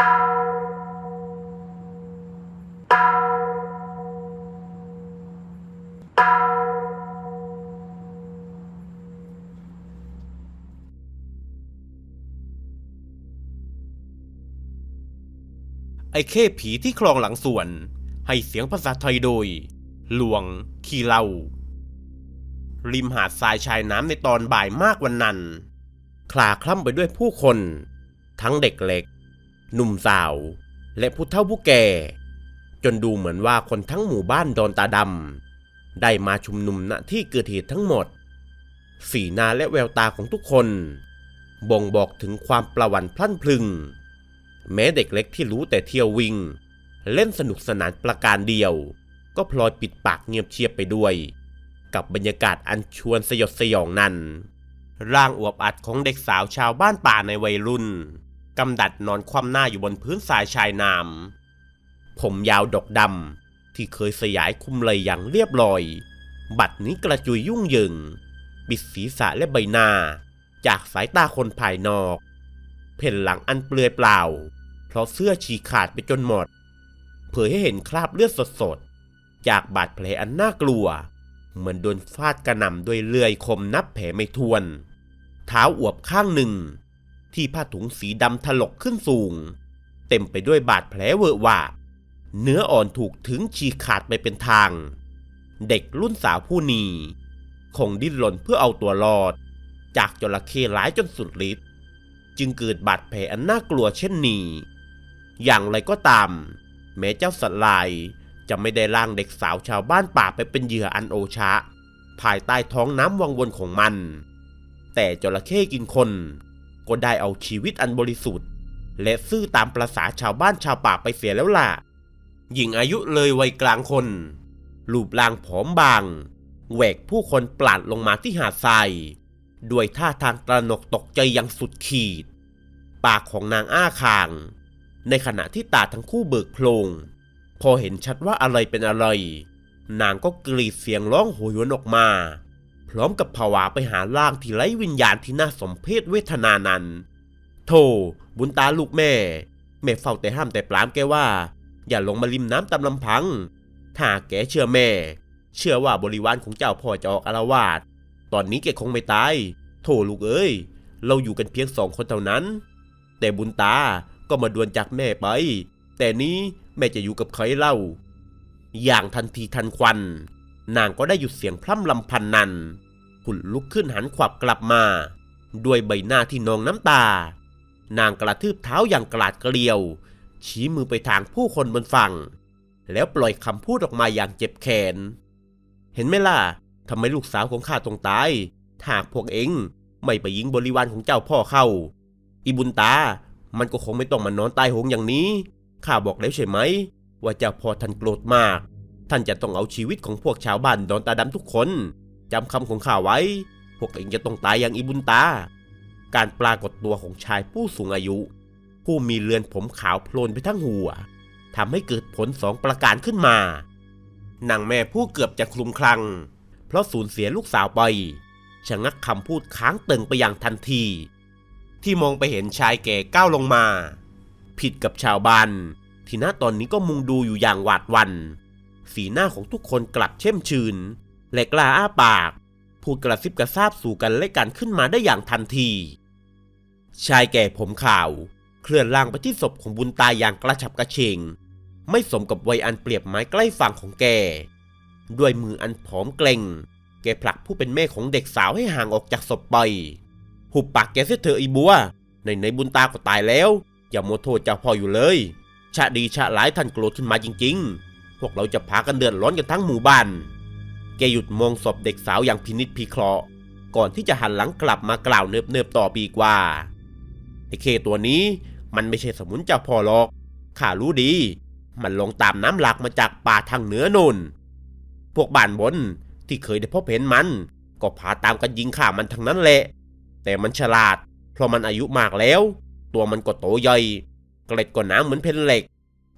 ไอ้เข้ผีที่คลองหลังสวน ให้เสียงภาษาไทยโดย หลวง ขีเหลาริมหาดทรายชายน้ำในตอนบ่ายมากวันนั้น คลาคล่ำไปด้วยผู้คน ทั้งเด็กเล็ก หนุ่มสาว และผู้เฒ่าผู้แก่ จนดูเหมือนว่าคนทั้งหมู่บ้านดอนตาดำได้มาชุมนุมณที่เกิดเหตุทั้งหมด สีหน้าและแววตาของทุกคน บ่งบอกถึงความประวันพลั่นพลึง แม้เด็กเล็กที่รู้แต่เที่ยววิ่ง เล่นสนุกสนานประการเดียว ก็พลอยปิดปากเงียบเชียบไปด้วย กับบรรยากาศอันชวนสยดสยองนั้นร่างอวบอัดของเด็กสาวชาวบ้านป่าในวัยรุ่น กำดัดนอนคว่ำหน้าอยู่บนพื้นทรายชายน้ำผมยาวดกดำที่เคยสยายคุมเลยอย่างเรียบร้อย บัดนี้กระจุยยุ่งยิงบิดศีรษะและใบหน้า จากสายตาคนภายนอก เพ่นหลังอันเปลือยเปล่า เพราะเสื้อฉีกขาดไปจนหมด เผยให้เห็นคราบเลือดสดๆ จากบาดแผลอันน่ากลัว เหมือนโดนฟาดกระหน่ำด้วยเลื่อยคมนับแผลไม่ถ้วน เท้าอวบข้างหนึ่ง ที่ผ้าถุงสีดำถลกขึ้นสูง เต็มไปด้วยบาดแผลเวอะหวะ เนื้ออ่อนถูกถึงฉีกขาดไปเป็นทาง เด็กรุ่นสาวผู้นี้คงดิ้นรนเพื่อเอาตัวรอด จากจระเข้ร้ายจนสุดฤทธิ์จึงเกิดบาดแผลอันน่ากลัวเช่นนี้ อย่างไรก็ตาม แม้เจ้าสัตว์ลายจะไม่ได้ล่างเด็กสาวชาวบ้านป่าไปเป็นเหยื่ออันโอชะ ภายใต้ท้องน้ำวังวนของมัน แต่จระเข้กินคน ก็ได้เอาชีวิตอันบริสุทธิ์ และซื่อตามประษาชาวบ้านชาวป่าไปเสียแล้วล่ะ หญิงอายุเลยวัยกลางคน รูปร่างผอมบาง แหวกผู้คนปลาดลงมาที่หาดทรายด้วยท่าทางตระหนกตกใจอย่างสุดขีด ปากของนางอ้าคาง ในขณะที่ตาทั้งคู่เบิกโพลง พอเห็นชัดว่าอะไรเป็นอะไร นางก็กรีดเสียงร้องโหยหวนออกมา พร้อมกับผวาไปหาร่างที่ไร้วิญญาณที่น่าสมเพชเวทนานั้น โธ่บุญตาลูกแม่ แม่เฝ้าแต่ห้ามแต่ปรามแกว่า อย่าลงมาริมน้ำตามลำพัง ถ้าแกเชื่อแม่ เชื่อว่าบริวารของเจ้าพ่อจะออกอารวาสตอนนี้แกคงไม่ตายโถลูกเอ้ย เราอยู่กันเพียงสองคนเท่านั้น แต่บุญตาก็มาดวนจากแม่ไป แต่นี้แม่จะอยู่กับใครเล่า อย่างทันทีทันควัน นางก็ได้หยุดเสียงพร่ำลำพันนั้นหุ่นลุกขึ้นหันขวับกลับมา ด้วยใบหน้าที่นองน้ำตา นางกระทืบเท้าอย่างกลาดเกลียว ชี้มือไปทางผู้คนบนฝั่ง แล้วปล่อยคำพูดออกมาอย่างเจ็บแขน เห็นไหมล่ะทำไมลูกสาวของข้าต้องตายถ้าหากพวกเองไม่ไปยิงบริวารของเจ้าพ่อเข้า อีบุญตา มันก็คงไม่ต้องมานอนตายโหงอย่างนี้ ข้าบอกแล้วใช่ไหม ว่าเจ้าพ่อท่านโกรธมาก ท่านจะต้องเอาชีวิตของพวกชาวบ้านดอนตาดำทุกคนจำคำของข้าไว้ พวกเองจะต้องตายอย่างอีบุญตา การปรากฏตัวของชายผู้สูงอายุ ผู้มีเลือนผมขาวโพลนไปทั้งหัวทำให้เกิดผลสองประการขึ้นมานางแม่ผู้เกือบจะคลุมคลัง เพราะสูญเสียลูกสาวไปชะงักคำพูดค้างตึงไปอย่างทันที ที่มองไปเห็นชายแก่ก้าวลงมา ผิดกับชาวบ้านที่ณตอนนี้ก็มุงดูอยู่อย่างหวาดหวัน สีหน้าของทุกคนกลับเช่มชื่น และกล้าอ้าปาก พูดกระซิบกระซาบสู่กันและกันขึ้นมาได้อย่างทันที ชายแก่ผมขาว เคลื่อนล่างไปที่ศพของบุญตายอย่างกระฉับกระเฉงไม่สมกับวัยอันเปรียบไม้ใกล้ฝั่งของแก ด้วยมืออันผอมเกร็ง แกผลักผู้เป็นแม่ของเด็กสาวให้ห่างออกจากศพไป หุบปากแกเสียเถอไอีบัว ในในบุญตาก็ตายแล้ว อย่าโมโทษเจ้าพ่ออยู่เลย ชะดีชะหลายท่านโกรธขึ้นมาจริง ๆ พวกเราจะพากันเดือดร้อนกันทั้งหมู่บ้าน แกหยุดมองศพเด็กสาวอย่างพินิจพิเคราะห์ ก่อนที่จะหันหลังกลับมากล่าวเนิบๆต่อปีกว่าไอ้เคตัวนี้มันไม่ใช่สมุนเจ้าพ่อหรอก ข้ารู้ดี มันลงตามน้ำหลักมาจากป่าทางเหนือนูนพวกบ้านบนที่เคยได้พบเห็นมัน ก็พาตามกันยิงข่ามันทั้งนั้นแหละ แต่มันฉลาด เพราะมันอายุมากแล้ว ตัวมันก็โตใหญ่ เกล็ดก็หน้ำเหมือนเพนเหล็ก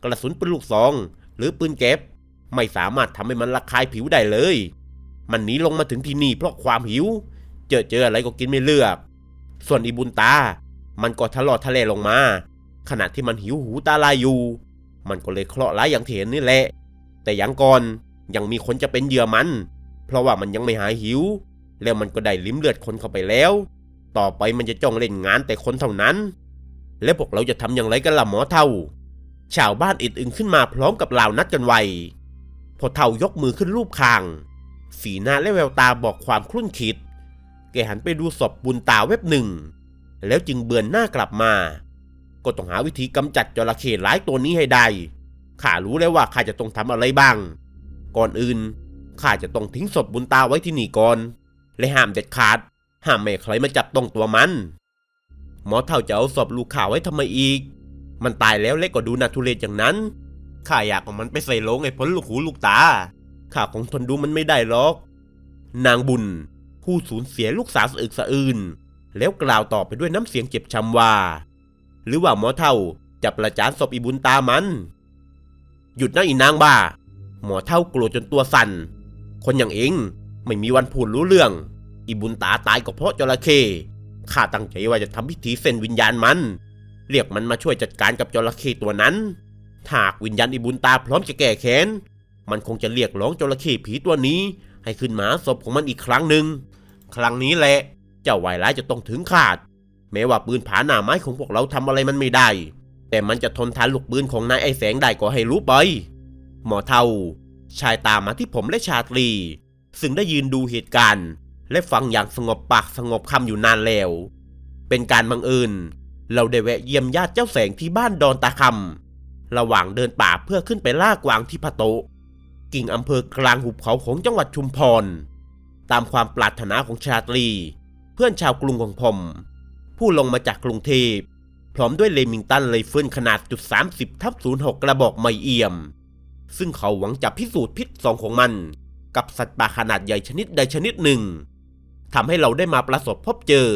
กระสุนเปืนลูกซอง รือปืนเก็บ ไม่สามารถทำให้มันระคายผิวได้เลย มันหนีลงมาถึงที่นี่เพราะความหิว เจอเจออะไรก็กินไม่เลือก ส่วนอีบุญตา มันก็ทะเลาะทะเลลงมา ขณะที่มันหิวหูตาลายอยู่ มันก็เลยเคราะห์ร้ายอย่างที่เห็นนี่แหละ แต่อยังก่อนยังมีคนจะเป็นเหยื่อมัน เพราะว่ามันยังไม่หายหิว แล้วมันก็ได้ลิ้มเลือดคนเข้าไปแล้ว ต่อไปมันจะจ้องเล่นงานแต่คนเท่านั้น แล้วพวกเราจะทำอย่างไรกันล่ะหมอเท่า ชาวบ้านอิดอึงขึ้นมาพร้อมกับเหล่านัดกันไวพอเท่ายกมือขึ้นรูปคาง สีหน้าและแววตาบอกความครุ่นคิด แกหันไปดูศพบุญตาเว็บหนึ่ง แล้วจึงเบือนหน้ากลับมา ก็ต้องหาวิธีกำจัดจระเข้ร้ายตัวนี้ให้ได้ ข้ารู้แล้วว่าข้าจะต้องทำอะไรบ้าง ก่อนอื่นข้าจะต้องทิ้งศพบุญตาไว้ที่นี่ก่อน และห้ามเด็ดขาด ห้ามไม่ใครมาจับต้องตัวมัน หมอเท่าจะเอาศพลูกข่าวไว้ทำไมอีก มันตายแล้วเล็กก็ดูน่าทุเรศอย่างนั้นข้าอยากเอามันไปใส่โลงให้พ้นลูกหูลูกตาข้าคงทนดูมันไม่ได้หรอก นางบุญ ผู้สูญเสียลูกสาวสะอึกสะอื้นแล้วกล่าวต่อไปด้วยน้ำเสียงเจ็บช้ำว่า หรือว่าหมอเท่าจะประจานศพอีบุญตามัน หยุดนะอีนางบ้า หมอเท่าโกรธจนตัวสั่น คนอย่างเองไม่มีวันพูดรู้เรื่อง อีบุญตาตายก็เพราะจระเข้ข้าตั้งใจว่าจะทำพิธีเส้นวิญญาณมัน เรียกมันมาช่วยจัดการกับจระเข้ตัวนั้นถ้าหากวิญญาณอีบุญตาพร้อมจะแก้แค้น มันคงจะเรียกร้องจระเข้ผีตัวนี้ ให้ขึ้นมาศพของมันอีกครั้งหนึ่ง ครั้งนี้แหละ เจ้าวายร้ายจะต้องถึงขาด แม้ว่าปืนผาหน้าไม้ของพวกเราทำอะไรมันไม่ได้ แต่มันจะทนทานลูกปืนของนายไอแสงได้ก็ให้รู้ไป หมอเทาชายตามมาที่ผมและชาตรี ซึ่งได้ยืนดูเหตุการณ์ และฟังอย่างสงบปากสงบคำอยู่นานแล้ว เป็นการบังเอิญ เราได้แวะเยี่ยมญาติเจ้าแสงที่บ้านดอนตาคำระหว่างเดินป่าเพื่อขึ้นไปล่ากวางที่พะโต กิ่งอำเภอกลางหุบเขาของจังหวัดชุมพร ตามความปรารถนาของชาตรี เพื่อนชาวกรุงของผม ผู้ลงมาจากกรุงเทพพร้อมด้วยเลมิงตันไรเฟิลขนาดจุด30ทับ06กระบอกไม่เอี่ยม ซึ่งเขาหวังจะพิสูจน์พิษสองของมัน กับสัตว์ป่าขนาดใหญ่ชนิดใดชนิดหนึ่งทำให้เราได้มาประสบพบเจอ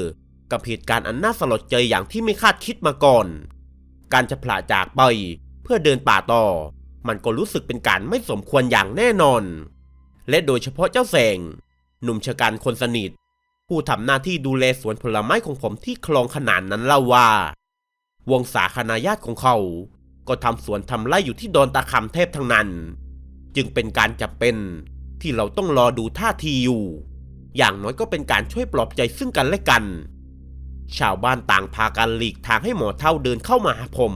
กับเหตุการณ์อันน่าสลดใจอย่างที่ไม่คาดคิดมาก่อน การจะพลาจากไปเพื่อเดินป่าต่อ มันก็รู้สึกเป็นการไม่สมควรอย่างแน่นอน และโดยเฉพาะเจ้าแสง หนุ่มชะกันคนสนิท ผู้ทำหน้าที่ดูแลสวนผลไม้ของผมที่คลองขนานนั้นเล่าว่า วงศาคณาญาติของเขา ก็ทำสวนทำไร่อยู่ที่ดอนตาคำเทพทั้งนั้น จึงเป็นการจำเป็นที่เราต้องรอดูท่าทีอยู่ อย่างน้อยก็เป็นการช่วยปลอบใจซึ่งกันและกัน ชาวบ้านต่างพากันหลีกทางให้หมอเท่าเดินเข้ามาหาผม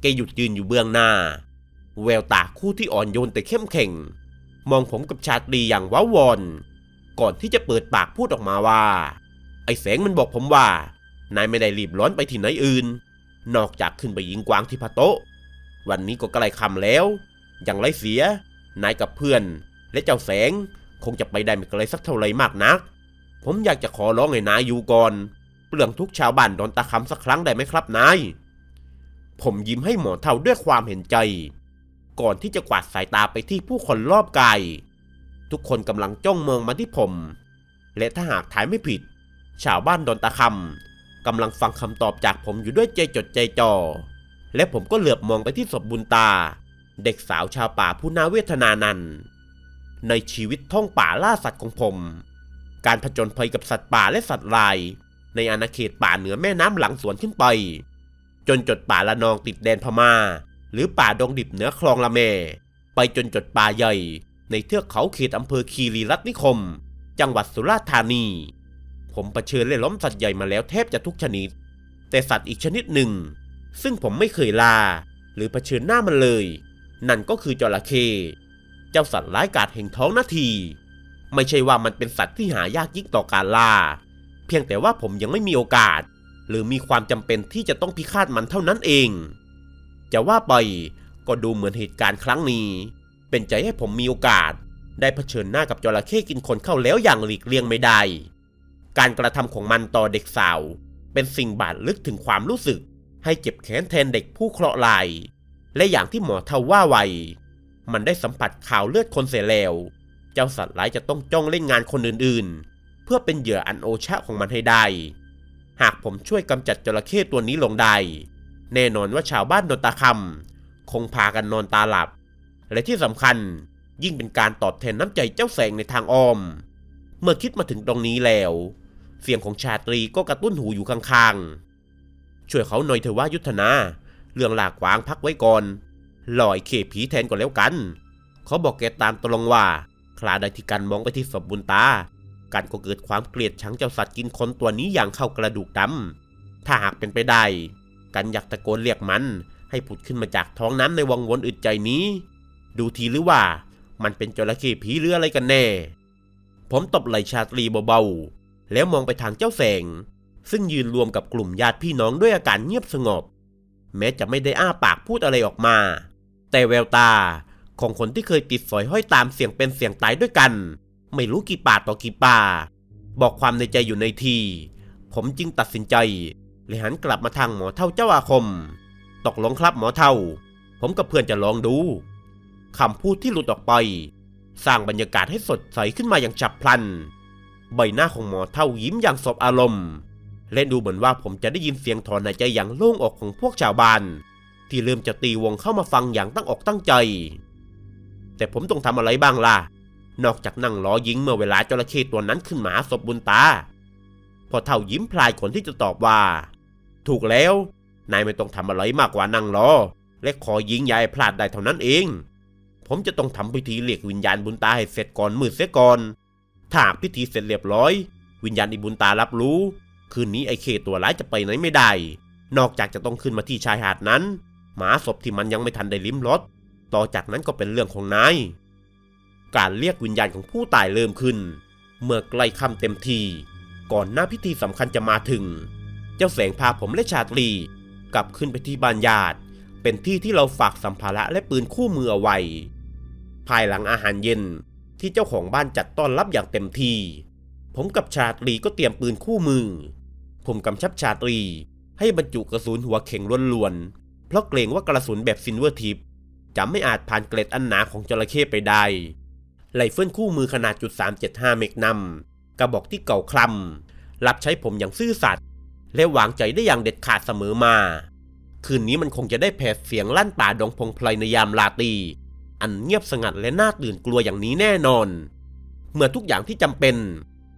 แกหยุดยืนอยู่เบื้องหน้า แววตาคู่ที่อ่อนโยนแต่เข้มแข็ง มองผมกับชาตรีอย่างว้าวอน ก่อนที่จะเปิดปากพูดออกมาว่า ไอ้แสงมันบอกผมว่า นายไม่ได้รีบร้อนไปที่ไหนอื่น นอกจากขึ้นไปยิงกวางที่พะโต๊ะวันนี้ก็ใกล้ค่ำแล้ว อย่างไรเสีย นายกับเพื่อน และเจ้าแสงคงจะไปได้ไม่ไกลสักเท่าไรมากนัก ผมอยากจะขอร้องให้นายอยู่ก่อน ลืองทุกชาวบ้านโดนตาคำสักครั้งได้ไหมครับนาย ผมยิ้มให้หมอเท่าด้วยความเห็นใจ ก่อนที่จะกวาดสายตาไปที่ผู้คนรอบกายทุกคนกำลังจ้องมองมาที่ผม และถ้าหากถ่ายไม่ผิด ชาวบ้านโดนตาคำกำลังฟังคำตอบจากผมอยู่ด้วยใจจดใจจ่อ และผมก็เหลือบมองไปที่ศพบุญตา เด็กสาวชาวป่าผู้น่าเวทนานั้น ในชีวิตท่องป่าล่าสัตว์ของผมการผจญภัยกับสัตว์ป่าและสัตว์ลาย ในอาณาเขตป่าเหนือแม่น้ำหลังสวนขึ้นไป จนจดป่าละนองติดแดนพมา่า หรือป่าดงดิบเหนือคลองละแม ไปจนจดป่าใหญ่ ในเทือกเขาเขตอำเภอคีรีรัตนิคม จังหวัดสุราษฎร์ธานี ผมเผชิญและล้มสัตว์ใหญ่มาแล้วแทบจะทุกชนิด แต่สัตว์อีกชนิดหนึ่ง ซึ่งผมไม่เคยลา หรือเผชิญหน้ามันเลย นั่นก็คือจระเข้เจ้าสัตว์ร้ายกาจแห่งท้องนาที ไม่ใช่ว่ามันเป็นสัตว์ที่หายากยิ่งต่อการล่า เพียงแต่ว่าผมยังไม่มีโอกาส หรือมีความจำเป็นที่จะต้องพิฆาตมันเท่านั้นเอง จะว่าไปก็ดูเหมือนเหตุการณ์ครั้งนี้ เป็นใจให้ผมมีโอกาส ได้เผชิญหน้ากับจระเข้กินคนเข้าแล้วอย่างหลีกเลี่ยงไม่ได้ การกระทำของมันต่อเด็กสาว เป็นสิ่งบาดลึกถึงความรู้สึก ให้เจ็บแค้นแทนเด็กผู้เคราะห์ลาย และอย่างที่หมอเทาว่าไวมันได้สัมผัสข่าวเลือดคนเสียแล้ว เจ้าสัตว์ร้ายจะต้องจ้องเล่นงานคนอื่นๆ เพื่อเป็นเหยื่ออันโอชะของมันให้ได้ หากผมช่วยกำจัดจระเข้ตัวนี้ลงได้ แน่นอนว่าชาวบ้านนนตาคำคงพากันนอนตาหลับ และที่สำคัญยิ่งเป็นการตอบแทนน้ำใจเจ้าแสงในทางอ้อม เมื่อคิดมาถึงตรงนี้แล้ว เสียงของชาตรีก็กระตุ้นหูอยู่ข้างๆ ช่วยเขาหน่อยเถอะว่ายุทธนา เรื่องหลากวางพักไว้ก่อนลอยเคผีแทนก่อนแล้วกัน เขาบอกแกตามตรงว่า คลาใดที่กันมองไปที่ศพบุญตา กันก็เกิดความเกลียดชังเจ้าสัตว์กินคนตัวนี้อย่างเข้ากระดูกดำถ้าหากเป็นไปได้ กันอยากตะโกนเรียกมัน ให้ผุดขึ้นมาจากท้องน้ำในวังวนอึดใจนี้ ดูทีหรือว่ามันเป็นจระเข้ผีหรืออะไรกันแน่ ผมตบไหล่ชาตรีเบาๆ แล้วมองไปทางเจ้าแสง ซึ่งยืนรวมกับกลุ่มญาติพี่น้องด้วยอาการเงียบสงบ แม้จะไม่ได้อ้าปากพูดอะไรออกมา แต่แววตาของคนที่เคยติดสอยห้อยตามเสียงเป็นเสียงตายด้วยกัน ไม่รู้กี่ป่าต่อกี่ป่า บอกความในใจอยู่ในที ผมจึงตัดสินใจเลยหันกลับมาทางหมอเท่าเจ้าอาคม ตกลงครับหมอเท่า ผมกับเพื่อนจะลองดูคำพูดที่หลุดออกไป สร้างบรรยากาศให้สดใสขึ้นมาอย่างฉับพลัน ใบหน้าของหมอเท่ายิ้มอย่างสบอารมณ์และดูเหมือนว่าผมจะได้ยินเสียงถอนหายใจอย่างโล่งอกของพวกชาวบ้าน ที่เริ่มจะตีวงเข้ามาฟังอย่างตั้งอกตั้งใจ แต่ผมต้องทำอะไรบ้างล่ะ นอกจากนั่งล้อยิงเมื่อเวลาจระเข้ตัวนั้นขึ้นมาหาศพบุญตาพอเท่ายิ้มพลายคนที่จะตอบว่า ถูกแล้ว นายไม่ต้องทำอะไรมากกว่านั่งรอและขอยิงยายพลาดได้เท่านั้นเอง ผมจะต้องทำพิธีเรียกวิญญาณบุญตาให้เสร็จก่อนมืดเสียก่อนถ้าพิธีเสร็จเรียบร้อย วิญญาณอิบุญตารับรู้ คืนนี้ไอเคตัวร้ายจะไปไหนไม่ได้ นอกจากจะต้องขึ้นมาที่ชายหาดนั้น หมาศพที่มันยังไม่ทันได้ลิ้มรสต่อจากนั้นก็เป็นเรื่องของนาย การเรียกวิญญาณของผู้ตายเริ่มขึ้น เมื่อใกล้ค่ำเต็มที ก่อนหน้าพิธีสำคัญจะมาถึง เจ้าแสงพาผมและชาตรี กลับขึ้นไปที่บ้านญาติ เป็นที่ที่เราฝากสัมภาระและปืนคู่มือเอาไว้ ภายหลังอาหารเย็นที่เจ้าของบ้านจัดต้อนรับอย่างเต็มที่ ผมกับชาตรีก็เตรียมปืนคู่มือ ผมกำชับชาตรีให้บรรจุกระสุนหัวเข่งล้วนๆ เพราะเกรงว่ากระสุนแบบซินเวอร์ทิปจะไม่อาจผ่านเกล็ดอันหนาของจระเข้ไปได้ ไรเฟิลคู่มือขนาดจุด375 เมกนัม กระบอกที่เก่าคลำรับใช้ผมอย่างซื่อสัตย์และวางใจได้อย่างเด็ดขาดเสมอมา คืนนี้มันคงจะได้แผดเสียงลั่นป่าดงพงไพรในยามลาตรีอันเงียบสงัดและน่าตื่นกลัวอย่างนี้แน่นอน เมื่อทุกอย่างที่จำเป็น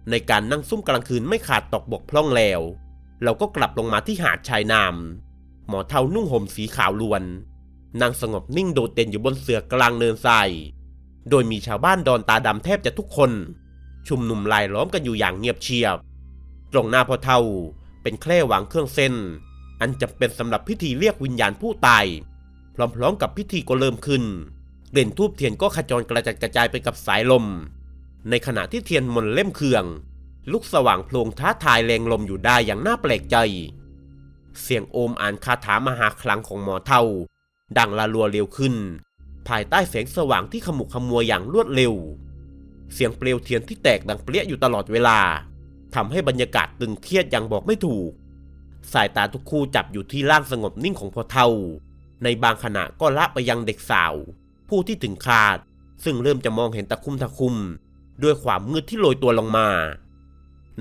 ในการนั่งซุ่มกลางคืนไม่ขาดตกบกพร่องแล้ว เราก็กลับลงมาที่หาดชายน้ำหมอเทานุ่งห่มสีขาวล้วนนั่งสงบนิ่งโดดเด่นอยู่บนเสือกลางเนินทราย โดยมีชาวบ้านดอนตาดำแทบจะทุกคน ชุมนุมลายล้อมกันอยู่อย่างเงียบเชียบ ตรงหน้าพ่อเทาเป็นแคร่วางเครื่องเส้น อันจำเป็นสำหรับพิธีเรียกวิญญาณผู้ตาย พร้อมๆกับพิธีก็เริ่มขึ้นเด่นทูบเทียนก็ขจรกระจัดกระจายไปกับสายลม ในขณะที่เทียนมนเล่มเคืองลุกสว่างโพลงท้าทายแรงลมอยู่ได้อย่างน่าแปลกใจ เสียงโอมอ่านคาถามหาคลังของหมอเทาดังละลัวเร็วขึ้น ภายใต้แสงสว่างที่ขมุกขมัวอย่างรวดเร็ว เสียงเปลวเทียนที่แตกดังเปรี้ยอยู่ตลอดเวลาทำให้บรรยากาศตึงเครียดอย่างบอกไม่ถูก สายตาทุกคู่จับอยู่ที่ร่างสงบนิ่งของพอเทาในบางขณะก็ละไปยังเด็กสาว ผู้ที่ถึงคาด ซึ่งเริ่มจะมองเห็นตะคุ่มตะคุ่มด้วยความมืดที่โรยตัวลงมา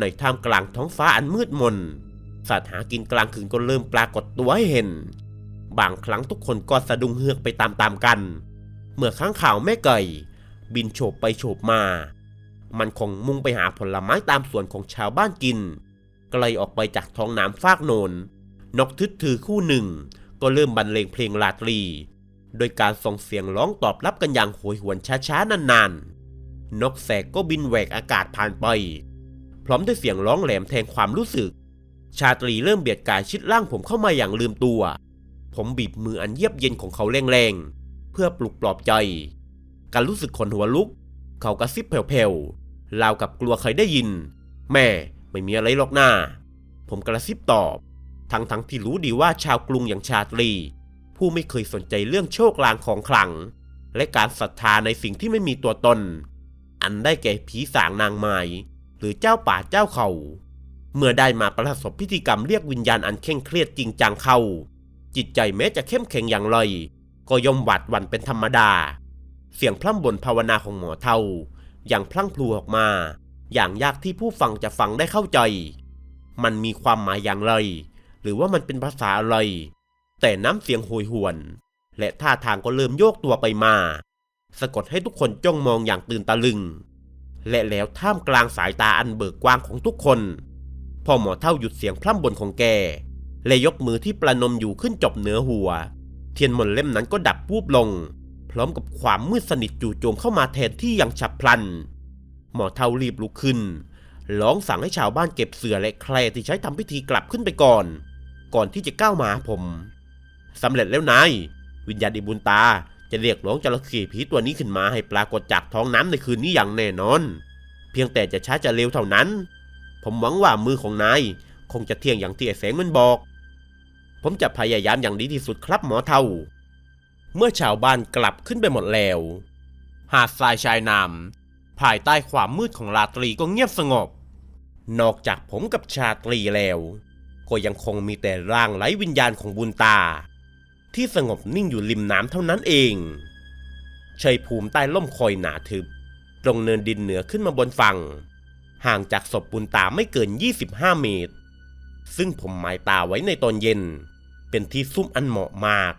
ในท่ามกลางท้องฟ้าอันมืดมนสัตว์หากินกลางคืนก็เริ่มปรากฏตัวให้เห็น บางครั้งทุกคนก็สะดุ้งเฮือกไปตามๆกัน เมื่อข้างข่าวแม่ไก่ บินโฉบไปโฉบมา มันคงมุ่งไปหาผลไม้ตามสวนของชาวบ้านกิน ไกลออกไปจากท้องน้ำฟากโนน นกทึดถือคู่หนึ่ง ก็เริ่มบรรเลงเพลงลาตรี โดยการส่งเสียงร้องตอบรับกันอย่างโหยหวนช้าๆนานๆ นกแสกก็บินแหวกอากาศผ่านไป พร้อมด้วยเสียงร้องแหลมแทงความรู้สึก ชาตรีเริ่มเบียดกายชิดร่างผมเข้ามาอย่างลืมตัว ผมบีบมืออันเยียบเย็นของเขาแรงๆ พื่อปลุกปลอบใจการรู้สึกขนหัวลุก เขากระซิบแผ่วๆราวกับกลัวใครได้ยิน แม่ไม่มีอะไรหรอกหน้า ผมกระซิบตอบ ทั้งๆทที่รู้ดีว่าชาวกรุงอย่างชาตรี ผู้ไม่เคยสนใจเรื่องโชคลางของขลัง และการศรัทธาในสิ่งที่ไม่มีตัวตน อันได้แก่ผีสางนางไม้หรือเจ้าป่าเจ้าเขาเมื่อได้มาประสบพิธีกรรมเรียกวิญญาณอันเคร่งเครียดจริงจังเข้า จิตใจแม้จะเข้มแข็งอย่างไร ก็ย่อมหวาดหวั่นเป็นธรรมดา เสียงพร่ำบ่นภาวนาของหมอเทาอย่างพลั่งพลูออกมา อย่างยากที่ผู้ฟังจะฟังได้เข้าใจ มันมีความหมายอย่างไร หรือว่ามันเป็นภาษาอะไร แต่น้ำเสียงโหยหวน และท่าทางก็เริ่มโยกตัวไปมา สะกดให้ทุกคนจ้องมองอย่างตื่นตะลึง และแล้วท่ามกลางสายตาอันเบิกกว้างของทุกคนพอหมอเท่าหยุดเสียงพร่ำบ่นของแกและยกมือที่ประนมอยู่ขึ้นจบเหนือหัว เทียนมนเล่มนั้นก็ดับวูบลง พร้อมกับความมืดสนิทจู่โจมเข้ามาแทนที่อย่างฉับพลัน หมอเทารีบลุกขึ้น ร้องสั่งให้ชาวบ้านเก็บเสื่อและแคร่ที่ใช้ทำพิธีกลับขึ้นไปก่อน ก่อนที่จะก้าวมาผมสำเร็จแล้วนาย วิญญาณอิบุญตาจะเรียกร้องจระเข้ผีตัวนี้ขึ้นมาให้ปรากฏจากท้องน้ำในคืนนี้อย่างแน่นอน เพียงแต่จะช้าจะเร็วเท่านั้น ผมหวังว่ามือของนายคงจะเที่ยงอย่างที่ไอ้แสงมันบอก ผมจะพยายามอย่างดีที่สุดครับหมอเท่า เมื่อชาวบ้านกลับขึ้นไปหมดแล้ว หาดทรายชายน้ำภายใต้ความมืดของราตรีก็เงียบสงบ นอกจากผมกับชาตรีแล้ว ก็ยังคงมีแต่ร่างไร้วิญญาณของบุญตา ที่สงบนิ่งอยู่ริมน้ำเท่านั้นเองชัยภูมิใต้ล่มคอยหนาทึบ ตรงเนินดินเหนือขึ้นมาบนฝั่ง ห่างจากศพบุญตาไม่เกิน 25 เมตร ซึ่งผมหมายตาไว้ในตอนเย็น เป็นที่ซุ่มอันเหมาะมาก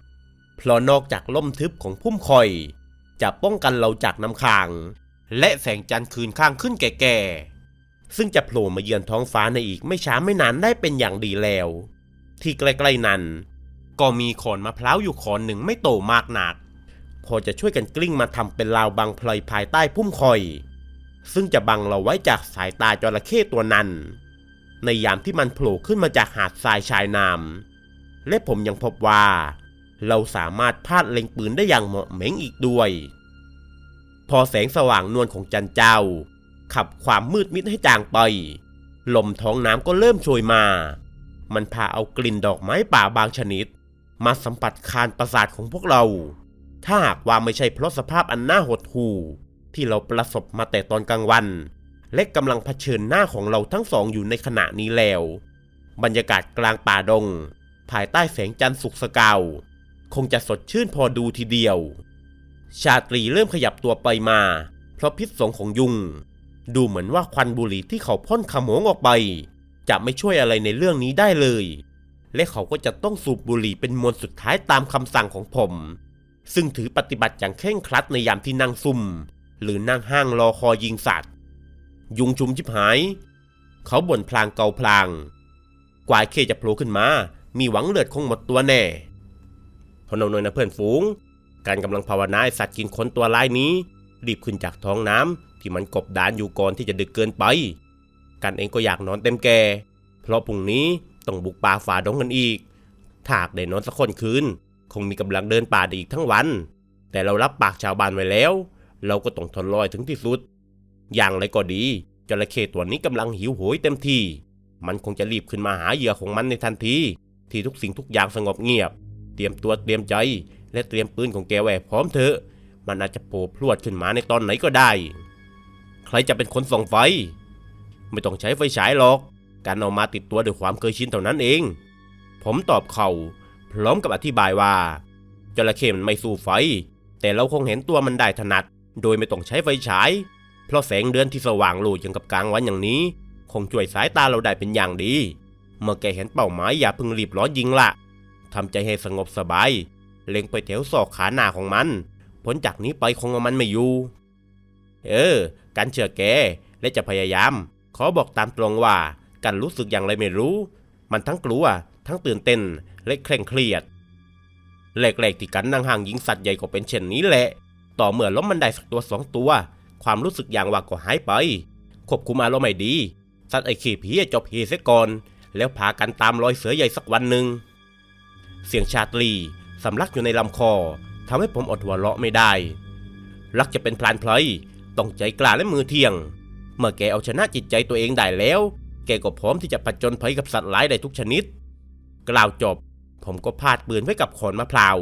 เพราะนอกจากล่มทึบของพุ่มคอย จะป้องกันเราจากน้ำค้าง และแสงจันทร์คืนข้างขึ้นแก่ๆ ซึ่งจะโผล่มาเยือนท้องฟ้าในอีกไม่ช้าไม่นานได้เป็นอย่างดีแล้ว ที่ใกล้ๆนั้น ก็มีขอนมะพร้าวอยู่ขอนหนึ่งไม่โตมากนัก พอจะช่วยกันกลิ้งมาทำเป็นราวบังพลอยภายใต้พุ่มคอย ซึ่งจะบังเราไว้จากสายตาจระเข้ตัวนั้น ในยามที่มันโผล่ขึ้นมาจากหาดทรายชายน้ำ และผมยังพบว่า เราสามารถพาดเล็งปืนได้อย่างเหมาะเหม็งอีกด้วย พอแสงสว่างนวลของจันเจ้า ขับความมืดมิดให้จางไป ลมท้องน้ำก็เริ่มโชยมา มันพาเอากลิ่นดอกไม้ป่าบางชนิด มาสัมผัสคานประสาทของพวกเรา ถ้าหากว่าไม่ใช่เพราะสภาพอันน่าหดหู่ที่เราประสบมาแต่ตอนกลางวัน และกำลังเผชิญหน้าของเราทั้งสองอยู่ในขณะนี้แล้ว บรรยากาศกลางป่าดง ภายใต้แสงจันทร์สุกสกาวคงจะสดชื่นพอดูทีเดียว ชาตรีเริ่มขยับตัวไปมา เพราะพิษสงของยุง ดูเหมือนว่าควันบุหรี่ที่เขาพ่นขโมงออกไป จะไม่ช่วยอะไรในเรื่องนี้ได้เลย และเขาก็จะต้องสูบบุหรี่เป็นมวลสุดท้ายตามคำสั่งของผม ซึ่งถือปฏิบัติอย่างเคร่งครัดในยามที่นั่งซุ่ม หรือนั่งห้างรอคอยยิงสัตว์ ยุงชุมชิบหาย เขาบ่นพลางเกาพลางกวายเคจะโผล่ขึ้นมา มีหวังเลือดคงหมดตัวแน่พอนนนะเพื่อนฝูง การกำลังภาวนาสัตว์กินคนตัวร้ายนี้ รีบขึ้นจากท้องน้ำที่มันกบดานอยู่ก่อนที่จะดึกเกินไป กันเองก็อยากนอนเต็มแก่ เพราะพรุ่งนี้ต้องบุกป่าฝ่าดงกันอีกถาหากได้นอนสักคนคืน คงมีกำลังเดินป่าได้อีกทั้งวัน แต่เรารับปากชาวบ้านไว้แล้ว เราก็ต้องทนรอยถึงที่สุด อย่างไรก็ดีจระเข้ตัวนี้กำลังหิวโหยเต็มที่ มันคงจะรีบขึ้นมาหาเหยื่อของมันในทันที ที่ทุกสิ่งทุกอย่างสงบเงียบ เตรียมตัวเตรียมใจ และเตรียมปืนของแกไว้พร้อมเถอะ มันอาจจะโผล่พรวดขึ้นมาในตอนไหนก็ได้ ใครจะเป็นคนส่องไฟ ไม่ต้องใช้ไฟฉายหรอก การเอามาติดตัวด้วยความเคยชินเท่านั้นเอง ผมตอบเขาพร้อมกับอธิบายว่าจระเข้มันไม่สู้ไฟ แต่เราคงเห็นตัวมันได้ถนัด โดยไม่ต้องใช้ไฟฉาย เพราะแสงเดือนที่สว่างโลดอย่างกับกลางวันอย่างนี้ คงช่วยสายตาเราได้เป็นอย่างดี เมื่อแกเห็นเป้าหมายอย่าเพิ่งรีบร้อนยิงละทำใจให้สงบสบาย เล็งไปแถวศอกขาหน้าของมันพ้นจากนี้ไปคงมันไม่อยู่ เออ กันเชื่อแกและจะพยายาม ขอบอกตามตรงว่า กันรู้สึกอย่างไรไม่รู้ มันทั้งกลัว ทั้งตื่นเต้น และเคร่งเครียดแรกๆที่กันนั่งห่างยิงสัตว์ใหญ่ก็เป็นเช่นนี้แหละ ต่อเมื่อล้มมันได้สักตัวสองตัว ความรู้สึกอย่างว่าก็หายไป ควบคุมอารมณ์ไม่ดี สัตว์ไอ้ขี้ผีจบเฮเสียก่อน แล้วพากันตามรอยเสือใหญ่สักวันหนึ่ง เสียงชาตรีสำลักอยู่ในลำคอทำให้ผมอดหัวเราะไม่ได้ รักจะเป็นพลานพลอยต้องใจกล้าและมือเที่ยง เมื่อแกเอาชนะจิตใจตัวเองได้แล้ว แกก็พร้อมที่จะผจญภัยกับสัตว์ร้ายได้ทุกชนิด กล่าวจบ ผมก็พาดปืนไว้กับขอนมะพร้าว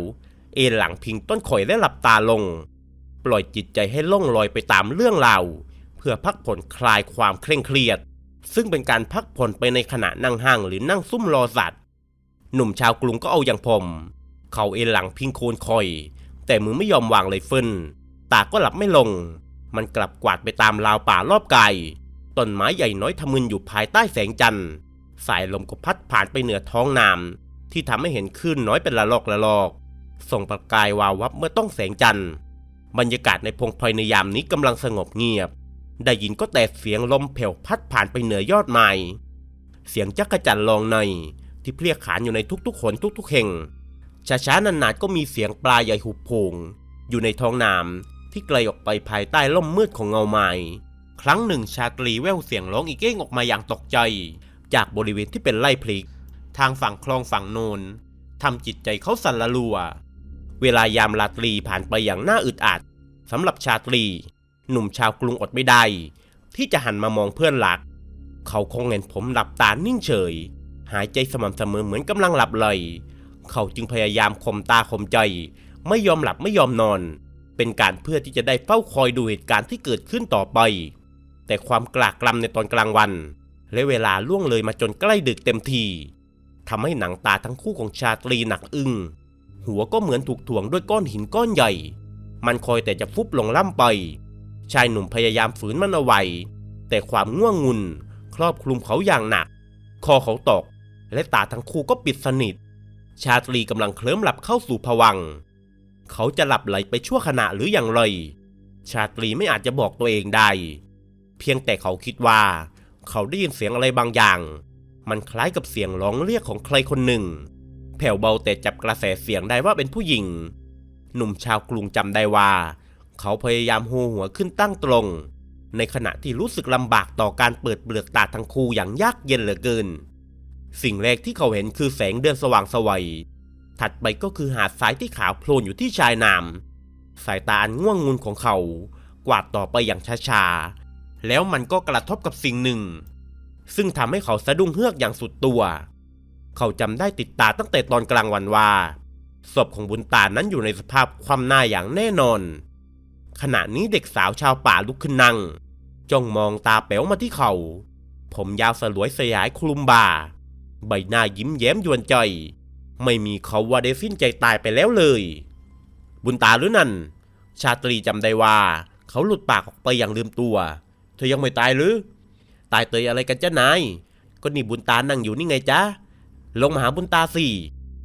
เอนหลังพิงต้นข่อยและหลับตาลง ปล่อยจิตใจให้ล่องลอยไปตามเรื่องราวเพื่อพักผ่อนคลายความเคร่งเครียด ซึ่งเป็นการพักผ่อนไปในขณะนั่งห้างหรือนั่งซุ่มรอสัตว์ หนุ่มชาวกรุงก็เอาอย่างผม เขาเอนหลังพิงโคนคอย แต่มือไม่ยอมวางเลยฟึนตาก็หลับไม่ลง มันกลับกวาดไปตามราวป่ารอบกายต้นไม้ใหญ่น้อยทะมึนอยู่ภายใต้แสงจันทร์ สายลมก็พัดผ่านไปเหนือท้องน้ำที่ทำให้เห็นคลื่นน้อยเป็นละลอกละลอก ส่งประกายวาววับเมื่อต้องแสงจันทร์ บรรยากาศในพงไพรในยามนี้กำลังสงบเงียบ ได้ยินก็แต่เสียงลมแผ่วพัดผ่านไปเหนือยอดไม้เสียงจักรจันลองในที่เพลียขานอยู่ในทุกๆขนทุกๆแห่งช้าๆนานๆก็มีเสียงปลาใหญ่หุบโผงอยู่ในท้องน้ำที่ไกลออกไปภายใต้ล่มมืดของเงาไม้ครั้งหนึ่งชาตรีแววเสียงร้องอีเก้งออกมาอย่างตกใจ จากบริเวณที่เป็นไร่พริก ทางฝั่งคลองฝั่งโนนทำจิตใจเขาสั่นละลัว เวลายามราตรีผ่านไปอย่างน่าอึดอัดสำหรับชาตรี หนุ่มชาวกรุงอดไม่ได้ ที่จะหันมามองเพื่อนหลัก เขาคงเห็นผมหลับตานิ่งเฉย หายใจสม่ำเสมอเหมือนกำลังหลับเลย เขาจึงพยายามข่มตาข่มใจ ไม่ยอมหลับไม่ยอมนอน เป็นการเพื่อที่จะได้เฝ้าคอยดูเหตุการณ์ที่เกิดขึ้นต่อไป แต่ความกลากลำในตอนกลางวัน และเวลาล่วงเลยมาจนใกล้ดึกเต็มทีทำให้หนังตาทั้งคู่ของชาตรีหนักอึ้งหัวก็เหมือนถูกถ่วงด้วยก้อนหินก้อนใหญ่ มันคอยแต่จะฟุบลงล่ำไป ชายหนุ่มพยายามฝืนมันเอาไว้ แต่ความง่วงงุนครอบคลุมเขาอย่างหนัก คอเขาตก และตาทั้งคู่ก็ปิดสนิท ชาตรีกำลังเคลิ้มหลับเข้าสู่ภวัง เขาจะหลับไหลไปชั่วขณะหรืออย่างไร ชาตรีไม่อาจจะบอกตัวเองได้ เพียงแต่เขาคิดว่า เขาได้ยินเสียงอะไรบางอย่าง มันคล้ายกับเสียงร้องเรียกของใครคนหนึ่ง แผ่วเบาแต่จับกระแสเสียงได้ว่าเป็นผู้หญิง หนุ่มชาวกรุงจำได้ว่า เขาพยายามโฮหัวขึ้นตั้งตรง ในขณะที่รู้สึกลำบากต่อการเปิดเปลือกตาทั้งคู่อย่างยากเย็นเหลือเกิน สิ่งแรกที่เขาเห็นคือแสงเดือนสว่างสวัย ถัดไปก็คือหาดทรายที่ขาวโพลนอยู่ที่ชายน้ำสายตาอันง่วงงุนของเขา กวาดต่อไปอย่างช้าๆ แล้วมันก็กระทบกับสิ่งหนึ่ง ซึ่งทำให้เขาสะดุ้งเฮือกอย่างสุดตัว เขาจำได้ติดตาตั้งแต่ตอนกลางวันว่าศพของบุญตานั้นอยู่ในสภาพคว่ำหน้าอย่างแน่นอน ขณะนี้เด็กสาวชาวป่าลุกขึ้นนั่ง จ้องมองตาแป๋วมาที่เขา ผมยาวสลวยสยายคลุมบ่า ใบหน้ายิ้มแย้มยวนใจ ไม่มีเขาว่าได้สิ้นใจตายไปแล้วเลย บุญตาหรือนั่น ชาตรีจำได้ว่า เขาหลุดปากออกไปอย่างลืมตัว เธอยังไม่ตายหรือ ตายเตยอะไรกันจ้านาย ก็นี่บุญตานั่งอยู่นี่ไงจ๊ะ ลงมาหาบุญตาสิ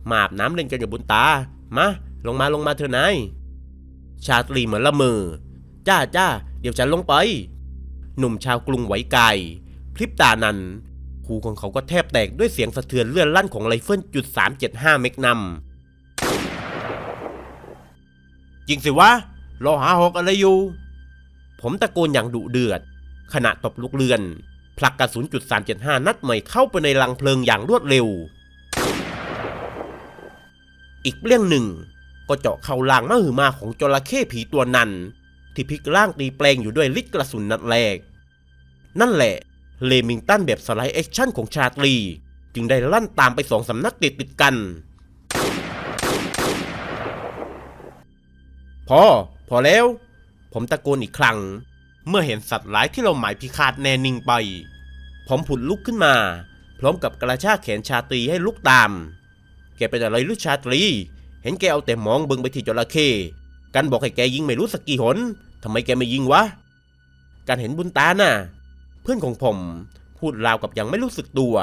มาอาบน้ำเล่นกันกับบุญตา มา ลงมาลงมาเถอนาย ชาตรีเหมือนละเมอจ้าจ้าเดี๋ยวฉันลงไป หนุ่มชาวกรุงไหวไกายพริบตานั้นหูของเขาก็แทบแตกด้วยเสียงสะเทือนเลื่อนลั่นของไรเฟิลจุด375เมกนัมจริงสิวะรอหาหอกอะไรอยู่ ผมตะโกนอย่างดุเดือด ขณะตบลูกเรือน ผลักกระสุนจุด375 นัดใหม่เข้าไปในรังเพลิงอย่างรวดเร็ว อีกเรื่องหนึ่ง ก็เจาะเข้าล่างมหึมาของจระเข้ผีตัวนั้น ที่พลิกร่างตีแปลงอยู่ด้วยลิดกระสุนนัดแรก นั่นแหละ เลมิงตันแบบสไลด์แอคชั่นของชาตรี จึงได้ลั่นตามไปสองสำนักติดติดกัน พอ พอแล้ว ผมตะโกนอีกครั้ง เมื่อเห็นสัตว์ร้ายที่เราหมายพิฆาตแน่นิ่งไป ผมผุดลุกขึ้นมา พร้อมกับกระชากแขนชาตรีให้ลุกตาม แกเป็นอะไรหรือชาตรี เห็นแกเอาแต่มองเบิงไปที่จระเข้กันบอกให้แกยิงไม่รู้สักกี่หนทำไมแกไม่ยิงวะ การเห็นบุญตาน่ะ เพื่อนของผมพูดราวกับยังไม่รู้สึกตัว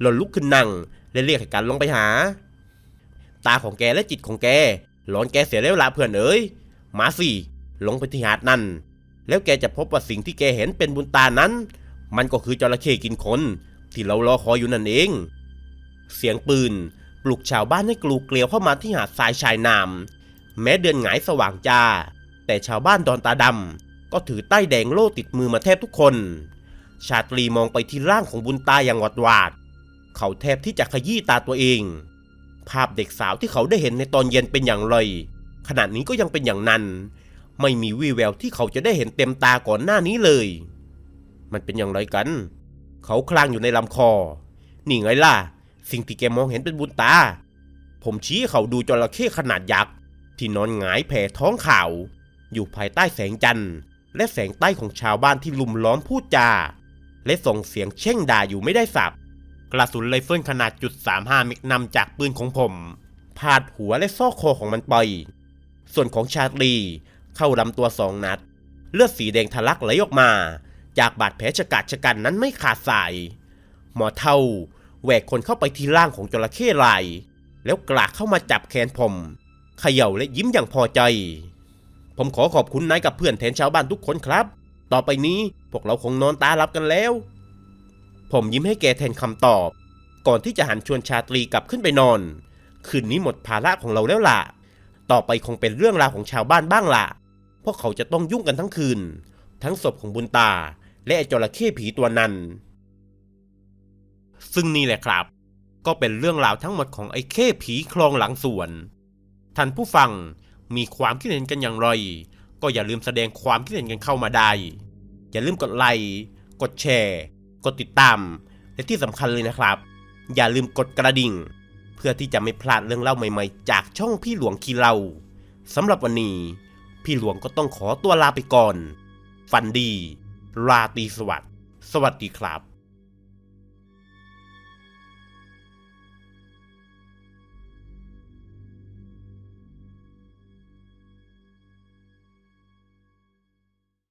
หล่นลุกขึ้นนั่งและเรียกให้กันลงไปหา ตาของแกและจิตของแก หลอนแกเสียแล้วละเพื่อนเอ๋ยมาสิลงไปที่หาดนั่น แล้วแกจะพบว่าสิ่งที่แกเห็นเป็นบุญตานั้น มันก็คือจระเข้กินคน ที่เรารอคอยอยู่นั่นเอง เสียงปืน ปลุกชาวบ้านให้กลูเกลียวเข้ามาที่หาดทรายชายน้ำแม้เดือนหงายสว่างจ้า แต่ชาวบ้านดอนตาดำก็ถือใต้แดงโล่ติดมือมาแทบทุกคน ชาตรีมองไปที่ร่างของบุญตาอย่างหวาดหวาด เขาแทบที่จะขยี้ตาตัวเอง ภาพเด็กสาวที่เขาได้เห็นในตอนเย็นเป็นอย่างไรขณะนี้ก็ยังเป็นอย่างนั้น ไม่มีวี่แววที่เขาจะได้เห็นเต็มตาก่อนหน้านี้เลย มันเป็นอย่างไรกัน เขาคลางอยู่ในลำคอ นี่ไงล่ะ สิ่งที่แกมองเห็นเป็นบุญตา ผมชี้เขาดูจระเข้ขนาดยักษ์ที่นอนหงายแผ่ท้องข่าว อยู่ภายใต้แสงจันทร์และแสงใต้ของชาวบ้านที่ลุมล้อมพูดจา และส่งเสียงเช่งด่าอยู่ไม่ได้สับ กระสุนไรเฟิลขนาดจุด35มิกนัมจากปืนของผมพาดหัวและซอกคอของมันไป ส่วนของชาตรี เข้าลำตัวสองนัด เลือดสีแดงทะลักไหลออกมา จากบาดแผลชะกาจชะกันนั้นไม่ขาดสาย หมอเท่า แหวกคนเข้าไปที่ร่างของจระเข้ลาย แล้วกลากเข้ามาจับแขนผมเขย่าและยิ้มอย่างพอใจ ผมขอขอบคุณนายกับเพื่อนแทนชาวบ้านทุกคนครับ ต่อไปนี้พวกเราคงนอนตาหลับกันแล้ว ผมยิ้มให้แกแทนคำตอบ ก่อนที่จะหันชวนชาตรีกลับขึ้นไปนอน คืนนี้หมดภาระของเราแล้วล่ะ ต่อไปคงเป็นเรื่องราวของชาวบ้านบ้างล่ะพราะเขาจะต้องยุ่งกันทั้งคืน ทั้งศพของบุญตา และจระเข้ผีตัวนั้น ซึ่งนี่แหละครับ ก็เป็นเรื่องราวทั้งหมดของไอ้เข้ผีคลองหลังสวน ท่านผู้ฟังมีความคิดเห็นกันอย่างไร ก็อย่าลืมแสดงความคิดเห็นกันเข้ามาได้ อย่าลืมกดไลค์ กดแชร์ กดติดตาม และที่สำคัญเลยนะครับ อย่าลืมกดกระดิ่ง เพื่อที่จะไม่พลาดเรื่องเล่าใหม่ๆ จากช่องพี่หลวงคีเราสำหรับวันนี้ พี่หลวงก็ต้องขอตัวลาไปก่อน ฝันดี ราตรีสวัสดิ์ สวัสดีครับ